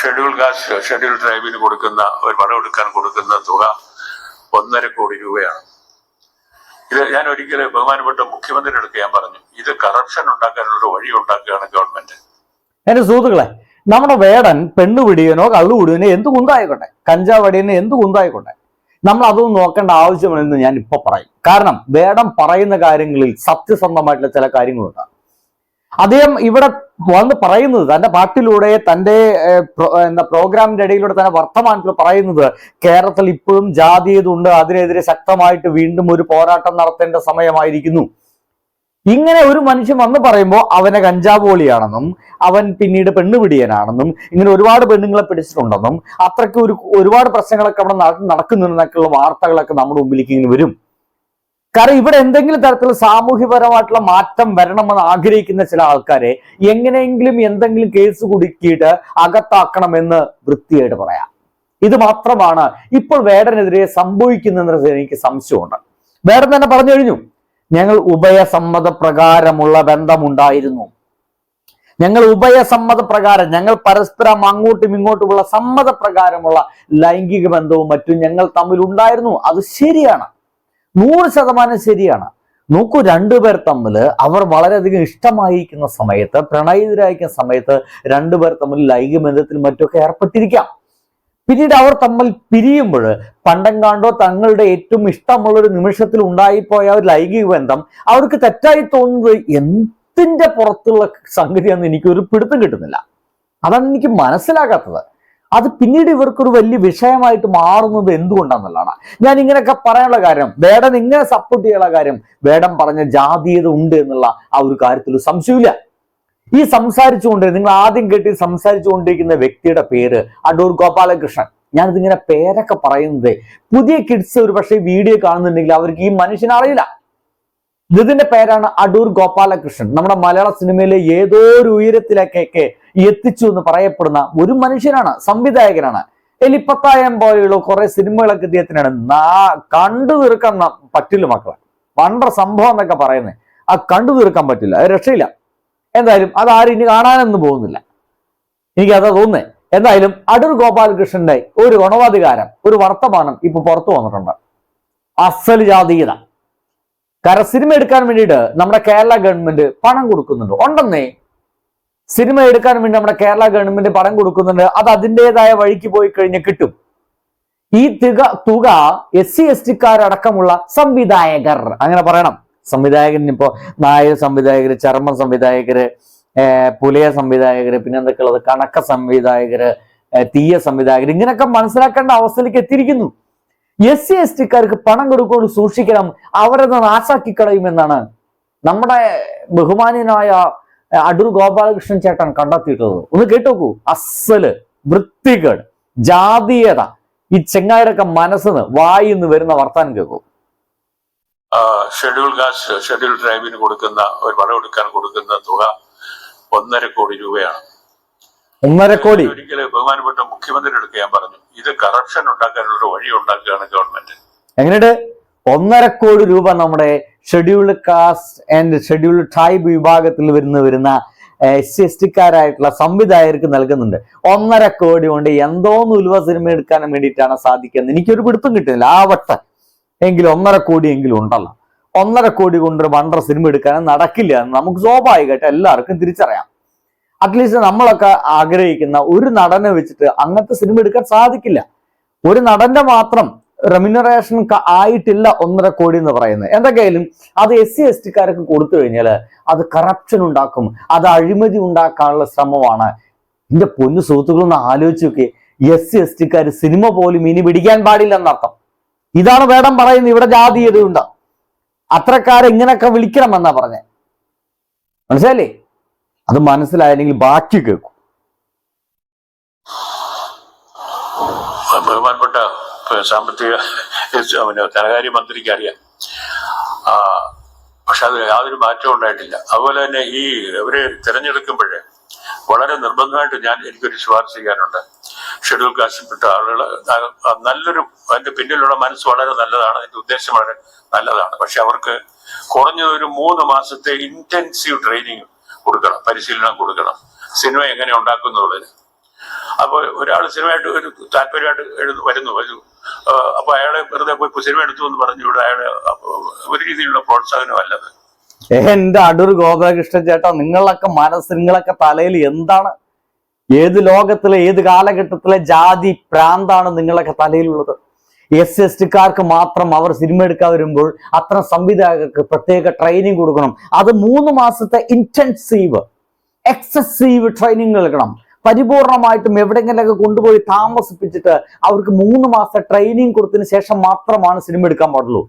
Schedule caste schedule ട്രൈബിന് കൊടുക്കുന്ന ഒരു പണം എടുക്കാൻ കൊടുക്കുന്ന തുക ഒന്നര കോടി രൂപയാണ്. ഇത് ഞാൻ ഒരിക്കലും ബഹുമാനപ്പെട്ട മുഖ്യമന്ത്രിയുടെ ഞാൻ പറഞ്ഞു ഇത് കറപ്ഷൻ ഉണ്ടാക്കാനുള്ള വഴി ഉണ്ടാക്കുകയാണ് ഗവൺമെന്റ് എന്റെ സുഹൃത്തുക്കളെ നമ്മുടെ വേടൻ പെണ്ണുപിടിയനോ കള്ളുപിടിയനോ എന്ത് കുന്തായിക്കോട്ടെ കഞ്ചാവടിയനോ എന്ത് കുന്തായിക്കോട്ടെ നമ്മൾ അതൊന്നും നോക്കേണ്ട ആവശ്യമില്ലെന്ന് ഞാൻ ഇപ്പൊ പറയും. കാരണം വേടം പറയുന്ന കാര്യങ്ങളിൽ സത്യസന്ധമായിട്ടുള്ള ചില കാര്യങ്ങളുണ്ട്. അദ്ദേഹം ഇവിടെ വന്ന് പറയുന്നത് തന്റെ പാട്ടിലൂടെ തന്റെ എന്താ പ്രോഗ്രാമിന്റെ ഇടയിലൂടെ തന്നെ വർത്തമാനത്തിൽ പറയുന്നത് കേരളത്തിൽ ഇപ്പോഴും ജാതി ഇതുണ്ട് അതിനെതിരെ ശക്തമായിട്ട് വീണ്ടും ഒരു പോരാട്ടം നടത്തേണ്ട സമയമായിരിക്കുന്നു. ഇങ്ങനെ ഒരു മനുഷ്യൻ വന്ന് പറയുമ്പോൾ അവനെ കഞ്ചാവോളിയാണെന്നും അവൻ പിന്നീട് പെണ്ണുപിടിയനാണെന്നും ഇങ്ങനെ ഒരുപാട് പെണ്ണുങ്ങളെ പിടിച്ചിട്ടുണ്ടെന്നും അത്രയ്ക്ക് ഒരു ഒരുപാട് പ്രശ്നങ്ങളൊക്കെ അവിടെ നട- നടക്കുന്നുണ്ടെന്നൊക്കെയുള്ള വാർത്തകളൊക്കെ നമ്മുടെ മുമ്പിലേക്ക് ഇങ്ങനെ വരും. കാരണം ഇവിടെ എന്തെങ്കിലും തരത്തിലുള്ള സാമൂഹ്യപരമായിട്ടുള്ള മാറ്റം വരണമെന്ന് ആഗ്രഹിക്കുന്ന ചില ആൾക്കാരെ എങ്ങനെയെങ്കിലും എന്തെങ്കിലും കേസ് കുടുക്കിയിട്ട് അകത്താക്കണമെന്ന് വൃത്തിയായിട്ട് പറയാം. ഇത് മാത്രമാണ് ഇപ്പോൾ വേടനെതിരെ സംഭവിക്കുന്നതെന്ന് എനിക്ക് സംശയമുണ്ട്. വേടൻ തന്നെ പറഞ്ഞു കഴിഞ്ഞു ഞങ്ങൾ ഉഭയസമ്മത പ്രകാരമുള്ള ബന്ധമുണ്ടായിരുന്നു. ഞങ്ങൾ ഉഭയസമ്മത പ്രകാരം ഞങ്ങൾ പരസ്പരം അങ്ങോട്ടും ഇങ്ങോട്ടുമുള്ള സമ്മത പ്രകാരമുള്ള ലൈംഗിക ബന്ധവും മറ്റും ഞങ്ങൾ തമ്മിൽ ഉണ്ടായിരുന്നു അത് ശരിയാണ്. നൂറ് ശതമാനം ശരിയാണ്. നോക്കൂ രണ്ടുപേർ തമ്മിൽ അവർ വളരെയധികം ഇഷ്ടമായിരിക്കുന്ന സമയത്ത് പ്രണയിതരായിരിക്കുന്ന സമയത്ത് രണ്ടുപേർ തമ്മിൽ ലൈംഗിക ബന്ധത്തിൽ മറ്റൊക്കെ ഏർപ്പെട്ടിരിക്കാം. പിന്നീട് അവർ തമ്മിൽ പിരിയുമ്പോൾ പണ്ടെങ്കാണ്ടോ തങ്ങളുടെ ഏറ്റവും ഇഷ്ടമുള്ള ഒരു നിമിഷത്തിൽ ഉണ്ടായിപ്പോയ ഒരു ലൈംഗിക ബന്ധം അവർക്ക് തെറ്റായി തോന്നുന്നത് എന്തിന്റെ പുറത്തുള്ള സംഗതിയാണെന്ന് എനിക്കൊരു പിടുത്തം കിട്ടുന്നില്ല. അതാണ് എനിക്ക് മനസ്സിലാകാത്തത്. അത് പിന്നീട് ഇവർക്കൊരു വലിയ വിഷയമായിട്ട് മാറുന്നത് എന്തുകൊണ്ടാണെന്നുള്ളതാണ് ഞാൻ ഇങ്ങനെയൊക്കെ പറയാനുള്ള കാര്യം വേടൻ ഇങ്ങനെ സപ്പോർട്ട് ചെയ്യാനുള്ള കാര്യം വേടം പറഞ്ഞ ജാതീയത ഉണ്ട് എന്നുള്ള ആ ഒരു കാര്യത്തിൽ സംശയമില്ല. ഈ സംസാരിച്ചുകൊണ്ട് നിങ്ങൾ ആദ്യം കേട്ടി സംസാരിച്ചു സംസാരിച്ചുകൊണ്ടിരിക്കുന്ന വ്യക്തിയുടെ പേര് അടൂർ ഗോപാലകൃഷ്ണൻ. ഞാനിതിങ്ങനെ പേരൊക്കെ പറയുന്നത് പുതിയ കിഡ്സ് ഒരു പക്ഷേ വീഡിയോ കാണുന്നുണ്ടെങ്കിൽ അവർക്ക് ഈ മനുഷ്യനെ അറിയില്ല. ഇതിന്റെ പേരാണ് അടൂർ ഗോപാലകൃഷ്ണൻ. നമ്മുടെ മലയാള സിനിമയിലെ ഏതോ ഒരു ഉയരത്തിലേക്കൊക്കെ എത്തിച്ചു എന്ന് പറയപ്പെടുന്ന ഒരു മനുഷ്യനാണ് സംവിധായകനാണ്. എലിപ്പത്തായം പോലെയുള്ള കുറെ സിനിമകളൊക്കെ ഇദ്ദേഹത്തിനാണ്. കണ്ടു തീർക്കാൻ പറ്റില്ല മക്കളെ. വണ്ടർ സംഭവം എന്നൊക്കെ പറയുന്നത് ആ കണ്ടു തീർക്കാൻ പറ്റില്ല. അത് രക്ഷയില്ല. എന്തായാലും അത് ആരും ഇനി കാണാനൊന്നും പോകുന്നില്ല. എനിക്ക് അതാ തോന്നുന്നേ. എന്തായാലും അടൂർ ഗോപാലകൃഷ്ണന്റെ ഒരു ഗുണവാധികാരം ഒരു വർത്തമാനം ഇപ്പൊ പുറത്തു വന്നിട്ടുണ്ട്. അസൽ ജാതീയത. കാരണം സിനിമ എടുക്കാൻ വേണ്ടിയിട്ട് നമ്മുടെ കേരള ഗവൺമെന്റ് പണം കൊടുക്കുന്നുണ്ട്. ഉണ്ടെന്നേ സിനിമ എടുക്കാൻ വേണ്ടി നമ്മുടെ കേരള ഗവൺമെന്റ് പണം കൊടുക്കുന്നുണ്ട്. അത് അതിന്റെതായ വഴിക്ക് പോയി കഴിഞ്ഞാൽ കിട്ടും. ഈ തുക തുക എസ് സി എസ് ടിക്കാരടക്കമുള്ള സംവിധായകർ. അങ്ങനെ പറയണം. സംവിധായകൻ ഇപ്പോ നായർ സംവിധായകര് ചർമ്മ സംവിധായകര് പുലയ സംവിധായകര് പിന്നെ എന്തൊക്കെയുള്ളത്? കണക്ക സംവിധായകര് തീയ സംവിധായകർ. ഇങ്ങനെയൊക്കെ മനസ്സിലാക്കേണ്ട അവസ്ഥയിലേക്ക് എത്തിയിരിക്കുന്നു. എസ് സി എസ് ടിക്കാർക്ക് പണം കൊടുക്കൊണ്ട് സൂക്ഷിക്കണം. അവരത് നാശാക്കി കളയുമെന്നാണ് നമ്മുടെ ബഹുമാന്യനായ അടൂർ ഗോപാലകൃഷ്ണൻ ചേട്ടൻ കണ്ടെത്തിയിട്ടുള്ളത്. ഒന്ന് കേട്ടോക്കൂ. അസൽ വൃത്തികൾ ജാതീയത ഈ ചെങ്ങായിരൊക്കെ മനസ്സിന്ന് വായിന്ന് വരുന്ന വർത്താനം കേൾക്കൂ. ഷെഡ്യൂൾ കാസ്റ്റ് ഷെഡ്യൂൾ ട്രൈബിന് കൊടുക്കുന്ന ഒരു പണം എടുക്കാൻ കൊടുക്കുന്ന തുക ഒന്നര കോടി രൂപയാണ്. ഒന്നര കോടി? ഒരിക്കലും ബഹുമാനപ്പെട്ട മുഖ്യമന്ത്രിയുടെ അടുത്ത് ഞാൻ പറഞ്ഞു. ഇത് കറപ്ഷൻ ഉണ്ടാക്കാനുള്ള വഴി ഉണ്ടാക്കുകയാണ് ഗവൺമെന്റ് എങ്ങനെയുണ്ട്? ഒന്നര കോടി രൂപ നമ്മുടെ scheduled caste and scheduled tribe വിഭാഗത്തിൽ വരുന്ന വരുന്ന എസ് സി എസ് ടിക്കാരായിട്ടുള്ള സംവിധായകർക്ക് നൽകുന്നുണ്ട്. ഒന്നര കോടി കൊണ്ട് എന്തോന്ന് ഉലുവ സിനിമ എടുക്കാൻ വേണ്ടിയിട്ടാണ് സാധിക്കുന്നത്. എനിക്കൊരു പിടുത്തം കിട്ടുന്നില്ല. ആവട്ടെ. എങ്കിലും ഒന്നര കോടി എങ്കിലും ഉണ്ടല്ലോ. ഒന്നര കോടി കൊണ്ട് ഒരു വണ്ടർ സിനിമ എടുക്കാൻ നടക്കില്ല നമുക്ക് സ്വാഭാവികമായിട്ട് എല്ലാവർക്കും തിരിച്ചറിയാം. അറ്റ്ലീസ്റ്റ് നമ്മളൊക്കെ ആഗ്രഹിക്കുന്ന ഒരു നടനെ വെച്ചിട്ട് അങ്ങനത്തെ സിനിമ എടുക്കാൻ സാധിക്കില്ല. ഒരു നടന്റെ മാത്രം റെമ്യൂണറേഷൻ ആയിട്ടില്ല ഒന്നര കോടി എന്ന് പറയുന്നത്. എന്തൊക്കെയായാലും അത് എസ് സി എസ് ടിക്കാർക്ക് കൊടുത്തു കഴിഞ്ഞാൽ അത് കറപ്ഷൻ ഉണ്ടാക്കും. അത് അഴിമതി ഉണ്ടാക്കാനുള്ള ശ്രമമാണ്. എന്റെ പൊന്നു സുഹൃത്തുക്കളൊന്ന് ആലോചിച്ച് നോക്കി എസ് സി എസ് ടിക്കാർ സിനിമ പോലും ഇനി പിടിക്കാൻ പാടില്ല എന്നർത്ഥം ഇതാണ് വേടം പറയുന്നത്. ഇവിടെ ജാതീയതയുണ്ട് അത്രക്കാരെ ഇങ്ങനെയൊക്കെ വിളിക്കണമെന്നാ പറഞ്ഞേ. മനസ്സിലായില്ലേ? അത് മനസ്സിലായില്ലെങ്കിൽ ബാക്കി കേൾക്കും. ബഹുമാനപ്പെട്ട സാമ്പത്തിക ധനകാര്യ മന്ത്രിക്ക് അറിയാം. പക്ഷെ അത് യാതൊരു മാറ്റവും ഉണ്ടായിട്ടില്ല. അതുപോലെ തന്നെ ഈ ഇവരെ തിരഞ്ഞെടുക്കുമ്പോഴേ വളരെ നിർബന്ധമായിട്ട് ഞാൻ എനിക്കൊരു ശുപാർശ ചെയ്യാനുണ്ട്. ഷെഡ്യൂൾ കാസ്റ്റിൽപ്പെട്ട ആളുകൾ നല്ലൊരു അതിന്റെ പിന്നിലുള്ള മനസ്സ് വളരെ നല്ലതാണ്. അതിന്റെ ഉദ്ദേശം വളരെ നല്ലതാണ്. പക്ഷെ അവർക്ക് കുറഞ്ഞ ഒരു മൂന്ന് മാസത്തെ ഇന്റൻസീവ് ട്രെയിനിങ് കൊടുക്കണം പരിശീലനം കൊടുക്കണം. സിനിമ എങ്ങനെ ഉണ്ടാക്കുന്നുള്ളതിന് അപ്പോൾ ഒരാൾ സിനിമയായിട്ട് ഒരു താല്പര്യമായിട്ട് എഴുതു വരുന്നു ഒരു അപ്പോൾ അപ്പൊ അയാളെ വെറുതെ പോയി സിനിമ എടുത്തു എന്ന് പറഞ്ഞുകൂടെ അയാളെ ഒരു രീതിയിലുള്ള പ്രോത്സാഹനമല്ലത് എന്റെ അടൂർ ഗോപാലകൃഷ്ണൻ ചേട്ടാ നിങ്ങളൊക്കെ മനസ്സ് നിങ്ങളൊക്കെ തലയിൽ എന്താണ്? ഏത് ലോകത്തിലെ ഏത് കാലഘട്ടത്തിലെ ജാതി പ്രാന്താണ് നിങ്ങളൊക്കെ തലയിലുള്ളത്? എസ് എസ് ടിക്കാർക്ക് മാത്രം അവർ സിനിമ എടുക്കാൻ വരുമ്പോൾ അത്തരം സംവിധായകർക്ക് പ്രത്യേക ട്രെയിനിങ് കൊടുക്കണം. അത് മൂന്ന് മാസത്തെ ഇന്റൻസീവ് എക്സസീവ് ട്രെയിനിങ് നൽകണം. പരിപൂർണമായിട്ടും എവിടെയെങ്കിലൊക്കെ കൊണ്ടുപോയി താമസിപ്പിച്ചിട്ട് അവർക്ക് മൂന്ന് മാസത്തെ ട്രെയിനിങ് കൊടുത്തതിന് ശേഷം മാത്രമാണ് സിനിമ എടുക്കാൻ പാടുള്ളൂ.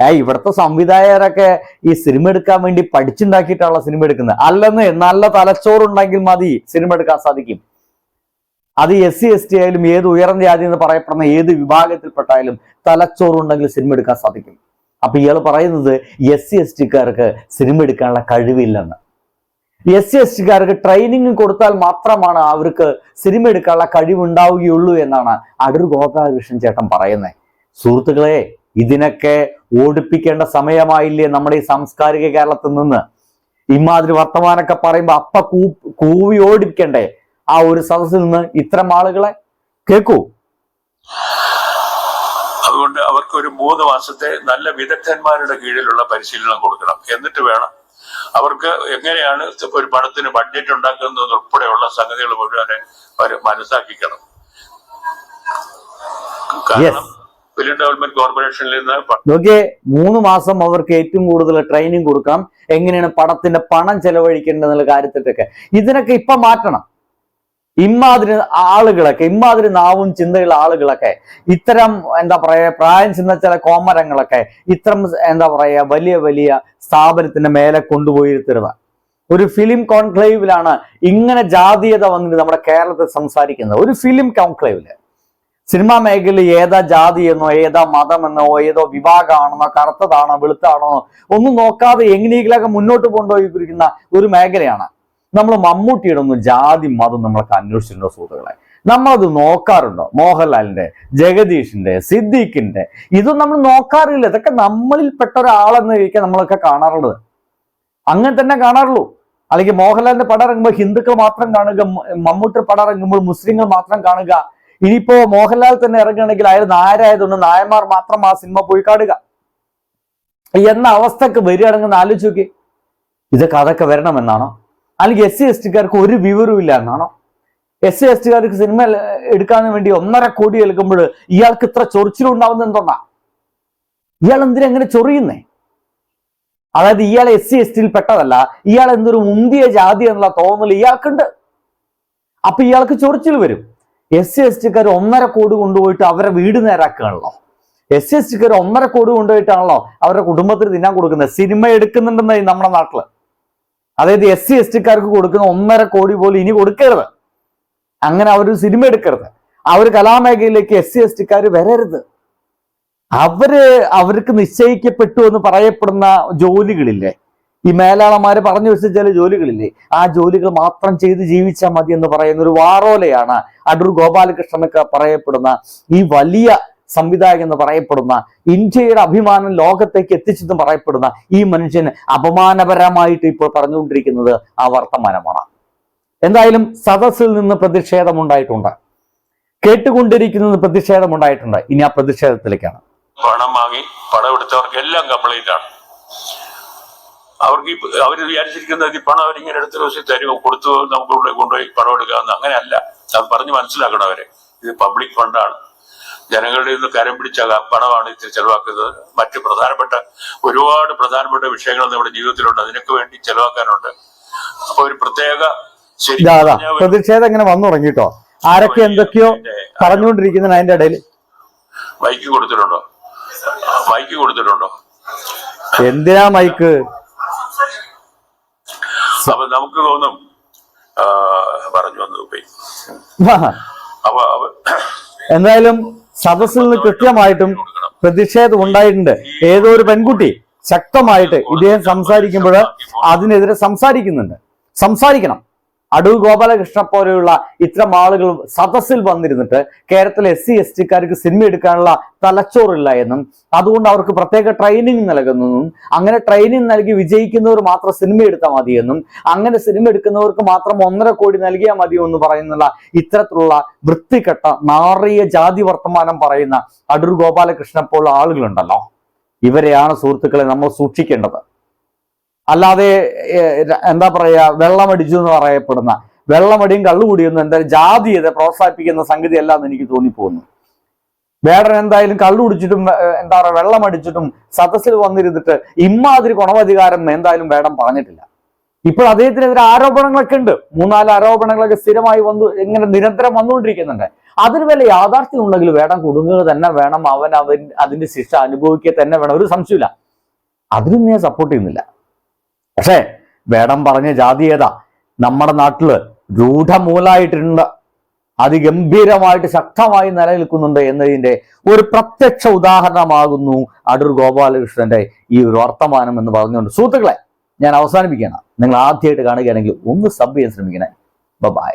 ഏ ഇവിടുത്തെ സംവിധായകരൊക്കെ ഈ സിനിമ എടുക്കാൻ വേണ്ടി പഠിച്ചുണ്ടാക്കിയിട്ടാണല്ലോ സിനിമ എടുക്കുന്നത്. അല്ലെന്ന് നല്ല തലച്ചോറുണ്ടെങ്കിൽ മതി സിനിമ എടുക്കാൻ സാധിക്കും. അത് എസ് സി എസ് ടി ആയാലും ഏത് ഉയർന്ന ജാതി എന്ന് പറയപ്പെടുന്ന ഏത് വിഭാഗത്തിൽപ്പെട്ടായാലും തലച്ചോറുണ്ടെങ്കിൽ സിനിമ എടുക്കാൻ സാധിക്കും. അപ്പൊ ഇയാൾ പറയുന്നത് എസ് സി എസ് ടിക്കാർക്ക് സിനിമ എടുക്കാനുള്ള കഴിവില്ലെന്ന്. എസ് സി എസ് ടിക്കാർക്ക് ട്രെയിനിങ് കൊടുത്താൽ മാത്രമാണ് അവർക്ക് സിനിമ എടുക്കാനുള്ള കഴിവുണ്ടാവുകയുള്ളൂ എന്നാണ് അടൂർ ഗോപാലകൃഷ്ണൻ ചേട്ടൻ പറയുന്നത് സുഹൃത്തുക്കളെ ഇതിനൊക്കെ ഓടിപ്പിക്കേണ്ട സമയമായില്ലേ നമ്മുടെ ഈ സാംസ്കാരിക കേരളത്തിൽ നിന്ന്? ഇമാതിരി വർത്തമാനൊക്കെ പറയുമ്പോ അപ്പ കൂ കൂവി ഓടിപ്പിക്കണ്ടേ? ആ ഒരു സദസ്സിൽ നിന്ന് ഇത്തരം ആളുകളെ കേൾക്കൂ. അതുകൊണ്ട് അവർക്ക് ഒരു മൂന്ന് മാസത്തെ നല്ല വിദഗ്ധന്മാരുടെ കീഴിലുള്ള പരിശീലനം കൊടുക്കണം. എന്നിട്ട് വേണം അവർക്ക് എങ്ങനെയാണ് ഒരു പടത്തിന് ബഡ്ജറ്റ് ഉണ്ടാക്കുന്നത് ഉൾപ്പെടെയുള്ള സംഗതികൾ അവർ മനസ്സാക്കിക്കണം കാരണം ഫിലിം ഡെവലപ്മെന്റ് കോർപ്പറേഷനിൽ നിന്ന് നോക്കിയേ മൂന്ന് മാസം അവർക്ക് ഏറ്റവും കൂടുതൽ ട്രെയിനിങ് കൊടുക്കണം എങ്ങനെയാണ് പടത്തിന്റെ പണം ചെലവഴിക്കേണ്ടതെന്നുള്ള കാര്യത്തിലൊക്കെ. ഇതിനൊക്കെ ഇപ്പൊ മാറ്റണം. ഇമാതിരി ആളുകളൊക്കെ ഇമാതിരി നാവും ചിന്തയുള്ള ആളുകളൊക്കെ ഇത്തരം എന്താ പറയാ പ്രായം ചിന്ത ചില കോമരങ്ങളൊക്കെ ഇത്തരം എന്താ പറയാ വലിയ വലിയ സ്ഥാപനത്തിന്റെ മേലെ കൊണ്ടുപോയിരുത്തരുത്. ഒരു ഫിലിം കോൺക്ലേവിലാണ് ഇങ്ങനെ ജാതീയത വന്നിട്ട് നമ്മുടെ കേരളത്തിൽ സംസാരിക്കുന്നത്. ഒരു ഫിലിം കോൺക്ലേവിൽ. സിനിമാ മേഖലയിൽ ഏതാ ജാതി എന്നോ ഏതാ മതമെന്നോ ഏതോ വിഭാഗമാണെന്നോ കറുത്തതാണോ വെളുത്താണോ ഒന്നും നോക്കാതെ എങ്ങനെയെങ്കിലൊക്കെ മുന്നോട്ട് കൊണ്ടുപോയിരിക്കുന്ന ഒരു മേഖലയാണ്. നമ്മൾ മമ്മൂട്ടിയുടെ ഒന്നും ജാതി മതം നമ്മളൊക്കെ അന്വേഷിച്ചിട്ടുണ്ടോ സുഹൃത്തുക്കളെ? നമ്മളത് നോക്കാറുണ്ടോ? മോഹൻലാലിന്റെ ജഗദീഷിന്റെ സിദ്ദീഖിന്റെ? ഇതൊന്നും നമ്മൾ നോക്കാറില്ല. ഇതൊക്കെ നമ്മളിൽ പെട്ട ഒരാളെന്ന് ചോദിക്കാൻ നമ്മളൊക്കെ കാണാറുള്ളത്. അങ്ങനെ തന്നെ കാണാറുള്ളൂ. അല്ലെങ്കിൽ മോഹൻലാലിന്റെ പടം ഇറങ്ങുമ്പോൾ ഹിന്ദുക്കൾ മാത്രം കാണുക മമ്മൂട്ടി പടം ഇറങ്ങുമ്പോൾ മുസ്ലിങ്ങൾ മാത്രം കാണുക. ഇനിയിപ്പോ മോഹൻലാൽ തന്നെ ഇറങ്ങുകയാണെങ്കിൽ അയാൾ നായരായതുകൊണ്ട് നായന്മാർ മാത്രം ആ സിനിമ പോയി കാണുക. എന്ന അവസ്ഥക്ക് വരികയാണെങ്കിൽ ആലോചിച്ച് നോക്കി. ഇതൊക്കെ അതൊക്കെ വരണമെന്നാണോ? അല്ലെങ്കിൽ എസ് സി എസ് ടിക്കാർക്ക് ഒരു വിവരവും ഇല്ല എന്നാണോ? എസ് സി എസ് ടിക്കാർക്ക് സിനിമ എടുക്കാൻ വേണ്ടി ഒന്നര കോടി എടുക്കുമ്പോൾ ഇയാൾക്ക് ഇത്ര ചൊറിച്ചിലുണ്ടാവുന്ന എന്തുകൊണ്ടാ ഇയാൾ എന്തിനാ എങ്ങനെ ചൊറിയുന്നേ? അതായത് ഇയാൾ എസ് സി എസ് ടിയിൽ പെട്ടതല്ല ഇയാൾ എന്തൊരു മുന്തിയ ജാതി എന്നുള്ള തോന്നൽ ഇയാൾക്കുണ്ട്. അപ്പൊ ഇയാൾക്ക് ചൊറിച്ചിൽ വരും. എസ് സി എസ് ടിക്കാർ ഒന്നര കോടി കൊണ്ടുപോയിട്ട് അവരെ വീട് നേരാക്കുകയാണല്ലോ. എസ് സി എസ് ടിക്കാർ ഒന്നര കോടി കൊണ്ടുപോയിട്ടാണല്ലോ അവരുടെ കുടുംബത്തിന് തിന്നാൻ കൊടുക്കുന്നത്. സിനിമ എടുക്കുന്നുണ്ടെന്നായി നമ്മുടെ നാട്ടിൽ. അതായത് എസ് സി എസ് ടിക്കാർക്ക് കൊടുക്കുന്ന ഒന്നര കോടി പോലും ഇനി കൊടുക്കരുത്. അങ്ങനെ അവർ സിനിമ എടുക്കരുത്. അവർ കലാമേഖലയിലേക്ക് എസ് സി എസ് ടിക്കാർ വരരുത്. അവർ അവർക്ക് നിശ്ചയിക്കപ്പെട്ടു എന്ന് പറയപ്പെടുന്ന ജോലികളില്ലേ? ഈ മേലാളന്മാര് പറഞ്ഞു വെച്ച ചില ജോലികളില്ലേ? ആ ജോലികൾ മാത്രം ചെയ്ത് ജീവിച്ചാൽ മതി എന്ന് പറയുന്ന ഒരു വാറോലയാണ് അടൂർ ഗോപാലകൃഷ്ണനൊക്കെ പറയപ്പെടുന്ന ഈ വലിയ സംവിധായകൻ എന്ന് പറയപ്പെടുന്ന ഇന്ത്യയുടെ അഭിമാനം ലോകത്തേക്ക് എത്തിച്ചെന്ന് പറയപ്പെടുന്ന ഈ മനുഷ്യന് അപമാനപരമായിട്ട് ഇപ്പോൾ പറഞ്ഞുകൊണ്ടിരിക്കുന്നത് ആ വർത്തമാനമാണ്. എന്തായാലും സദസ്സിൽ നിന്ന് പ്രതിഷേധമുണ്ടായിട്ടുണ്ട് കേട്ടുകൊണ്ടിരിക്കുന്നത് പ്രതിഷേധമുണ്ടായിട്ടുണ്ട് ഇനി ആ പ്രതിഷേധത്തിലേക്കാണ്. പണം വാങ്ങി പണം എടുത്തവർക്ക് എല്ലാം കംപ്ലൈന്റ് ആണ്. അവർക്ക് അവർ വിചാരിച്ചിരിക്കുന്നത് ഈ പണം അവരിങ്ങനെ എടുത്ത ദിവസം തരുമോ കൊടുത്തു നമുക്ക് കൊണ്ടുപോയി പണം എടുക്കാമെന്ന്. അങ്ങനെയല്ല. അത് പറഞ്ഞ് മനസ്സിലാക്കണം അവരെ. ഇത് പബ്ലിക് ഫണ്ടാണ് ജനങ്ങളുടെ നിന്ന് കരം പിടിച്ച പണമാണ് ഇത്തിരി ചെലവാക്കുന്നത്. മറ്റ് പ്രധാനപ്പെട്ട ഒരുപാട് പ്രധാനപ്പെട്ട വിഷയങ്ങൾ നമ്മുടെ ജീവിതത്തിലുണ്ട്. അതിനൊക്കെ വേണ്ടി ചെലവാക്കാനുണ്ട്. അപ്പൊ ഒരു പ്രത്യേക പ്രതിഷേധം ഇങ്ങനെ വന്നു തുടങ്ങിട്ടോ. ആരൊക്കെ എന്തൊക്കെയോ പറഞ്ഞുകൊണ്ടിരിക്കുന്ന അതിന്റെ ഇടയിൽ. മൈക്ക് കൊടുത്തിട്ടുണ്ടോ? മൈക്ക് കൊടുത്തിട്ടുണ്ടോ? എന്തിനാ മൈക്ക്? അപ്പൊ നമുക്ക് തോന്നും പറഞ്ഞു വന്നു പോയി. അപ്പൊ എന്തായാലും സദസ്സിൽ നിന്ന് കൃത്യമായിട്ടും പ്രതിഷേധം ഉണ്ടായിട്ടുണ്ട്. ഏതോ ഒരു പെൺകുട്ടി ശക്തമായിട്ട് ഇദ്ദേഹം സംസാരിക്കുമ്പോൾ അതിനെതിരെ സംസാരിക്കുന്നുണ്ട്. സംസാരിക്കണം. അടൂർ ഗോപാലകൃഷ്ണ പോലെയുള്ള ഇത്തരം ആളുകൾ സദസ്സിൽ വന്നിരുന്നിട്ട് കേരളത്തിലെ എസ് സി എസ് ടിക്കാർക്ക് സിനിമ എടുക്കാനുള്ള തലച്ചോറില്ല എന്നും അതുകൊണ്ട് അവർക്ക് പ്രത്യേക ട്രെയിനിങ് നൽകുന്നതും അങ്ങനെ ട്രെയിനിങ് നൽകി വിജയിക്കുന്നവർ മാത്രം സിനിമ എടുത്താൽ മതിയെന്നും അങ്ങനെ സിനിമ എടുക്കുന്നവർക്ക് മാത്രം ഒന്നര കോടി നൽകിയാൽ മതിയോ എന്ന് പറയുന്നുള്ള ഇത്തരത്തിലുള്ള വൃത്തികെട്ട നാറിയ ജാതി വർത്തമാനം പറയുന്ന അടൂർ ഗോപാലകൃഷ്ണ പോലുള്ള ആളുകളുണ്ടല്ലോ. ഇവരെയാണ് സുഹൃത്തുക്കളെ നമ്മൾ സൂക്ഷിക്കേണ്ടത്. അല്ലാതെ എന്താ പറയാ വെള്ളമടിച്ചു എന്ന് പറയപ്പെടുന്ന വെള്ളമടിയും കള്ളുകൂടിയൊന്നും എന്തായാലും ജാതീയത പ്രോത്സാഹിപ്പിക്കുന്ന സംഗതി എന്ന് എനിക്ക് തോന്നിപ്പോകുന്നു. വേടൻ എന്തായാലും കള്ളു കുടിച്ചിട്ടും ഏഹ്, എന്താ പറയുക വെള്ളമടിച്ചിട്ടും സദസ്സിൽ വന്നിരുന്നിട്ട് ഇമ്മാതിരി ഗുണവധികാരം എന്തായാലും വേടം പറഞ്ഞിട്ടില്ല. ഇപ്പോൾ അദ്ദേഹത്തിനെതിരെ ആരോപണങ്ങളൊക്കെ ഉണ്ട്. മൂന്നാൽ ആരോപണങ്ങളൊക്കെ സ്ഥിരമായി വന്നു ഇങ്ങനെ നിരന്തരം വന്നുകൊണ്ടിരിക്കുന്നുണ്ട്. അതിന് വില യാഥാർത്ഥ്യം ഉണ്ടെങ്കിൽ വേടം കുടുങ്ങുക തന്നെ വേണം അവൻ അവൻ അതിന്റെ ശിക്ഷ അനുഭവിക്കുക തന്നെ വേണം ഒരു സംശയമില്ല അതിനും ഞാൻ സപ്പോർട്ട് ചെയ്യുന്നില്ല. പക്ഷേ വേടം പറഞ്ഞ ഏതാ? നമ്മുടെ നാട്ടിൽ രൂഢമൂലായിട്ടുണ്ട്. അതിഗംഭീരമായിട്ട് ശക്തമായി നിലനിൽക്കുന്നുണ്ട് എന്നതിന്റെ ഒരു പ്രത്യക്ഷ ഉദാഹരണമാകുന്നു അടൂർ ഗോപാലകൃഷ്ണന്റെ ഈ ഒരു വർത്തമാനം എന്ന് പറഞ്ഞുകൊണ്ട്. സുഹൃത്തുക്കളെ ഞാൻ അവസാനിപ്പിക്കണം നിങ്ങൾ ആദ്യമായിട്ട് കാണുകയാണെങ്കിൽ ഒന്ന് സബ് ചെയ്യാൻ ശ്രമിക്കണേ. ബൈ